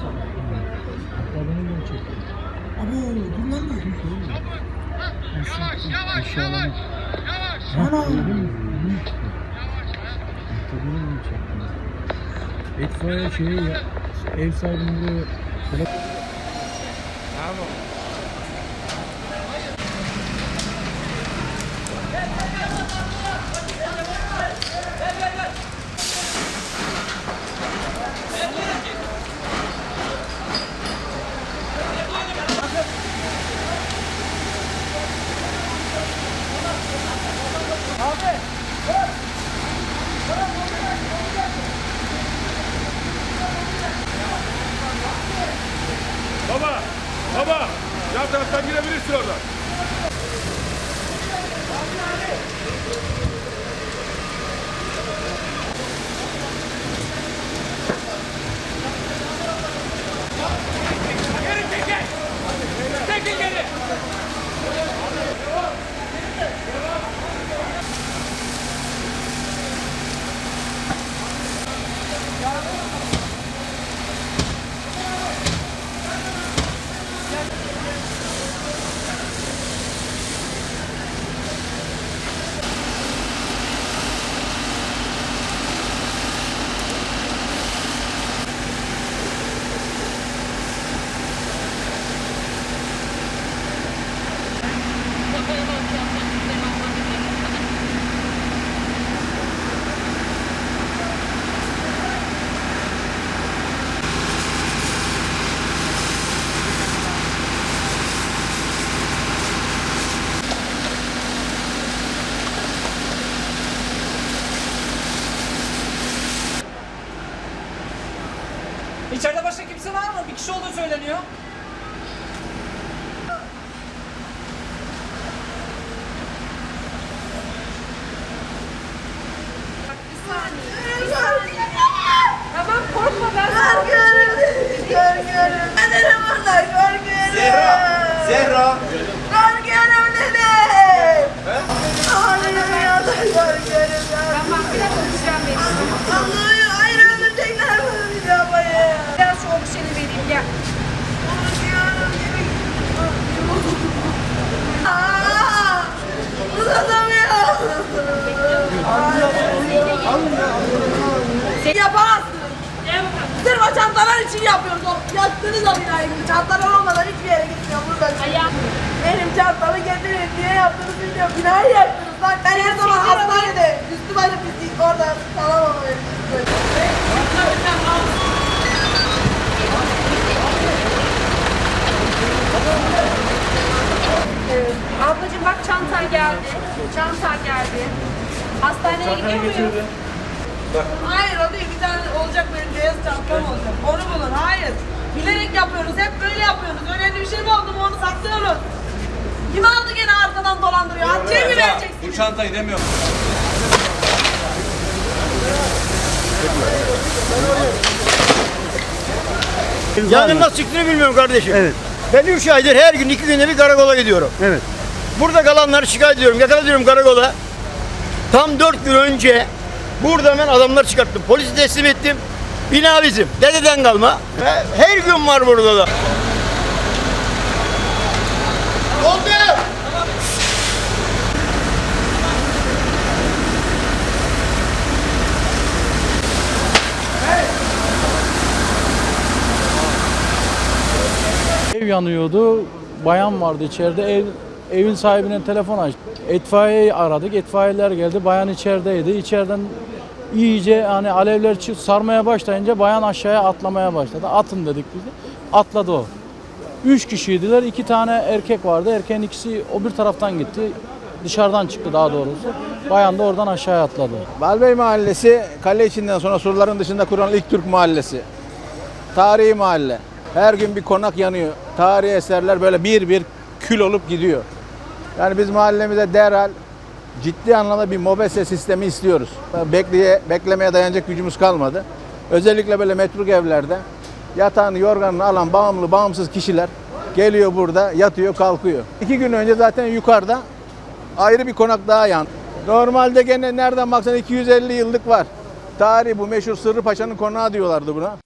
Hatta beni de çekti. Abo dur lan dur. Yavaş yavaş yavaş. Ana. Tabii mi çekti? İtfaiye şeyi ev sahibinin buraya telefon Baba, baba. Yan taraftan girebilirsin oradan. Bye. İçeride başka kimse var mı? Bir kişi olduğu söyleniyor. Tamam korkma ben Korkuyorum. Korkuyorum. Yapıyoruz. O binayı. Çantalar olmadan hiçbir yere gitmiyor burada. Benim çantamı getirin diye yaptınız bilmiyorum. Binayı yaktınız lan. Ben her zaman hastanede üstü başı pislik orada kalamam öyle. Ablacığım bak çanta geldi. Çanta geldi. Hastaneye gidiyor muyum? Hayır o değil. Bir tane olacak benim beyaz çantam olacak. Onu yapıyoruz. Hep böyle yapıyoruz. Önemli bir şey mi oldu mu onu saklıyoruz. Kim aldı gene arkadan dolandırıyor? Hatice'ye mi vereceksin? Bu çantayı demiyorum. Yani nasıl çıktığını bilmiyorum kardeşim. Evet. Ben 3 aydır her gün iki günde bir karakola gidiyorum. Evet. Burada kalanları şikayet ediyorum. Yakalıyorum karakola. Tam 4 gün önce burada ben adamlar çıkarttım. Polisi teslim ettim. Bina bizim. Dededen kalma. Her gün var burada da. Oldu. Ev yanıyordu. Bayan vardı içeride. Ev, evin sahibine telefon açtı. İtfaiyeyi aradık. İtfaiyeler geldi. Bayan içerideydi. İçeriden iyice hani alevler çık sarmaya başlayınca bayan aşağıya atlamaya başladı. Atın dedik biz de. Atladı o. Üç kişiydiler. iki tane erkek vardı. Erkeğin ikisi o bir taraftan gitti. Dışarıdan çıktı daha doğrusu. Bayan da oradan aşağıya atladı. Balbey Mahallesi kale içinden sonra surların dışında kurulan ilk Türk mahallesi. Tarihi mahalle. Her gün bir konak yanıyor. Tarihi eserler böyle bir bir kül olup gidiyor. Yani biz mahallemize derhal ciddi anlamda bir mobese sistemi istiyoruz. Bekleye, beklemeye dayanacak gücümüz kalmadı. Özellikle böyle metruk evlerde yatağını yorganını alan bağımlı bağımsız kişiler geliyor burada yatıyor kalkıyor. İki gün önce zaten yukarıda ayrı bir konak daha yandı. Normalde gene nereden baksan 250 yıllık var. Tarihi bu meşhur Sırrı Paşa'nın konağı diyorlardı buna.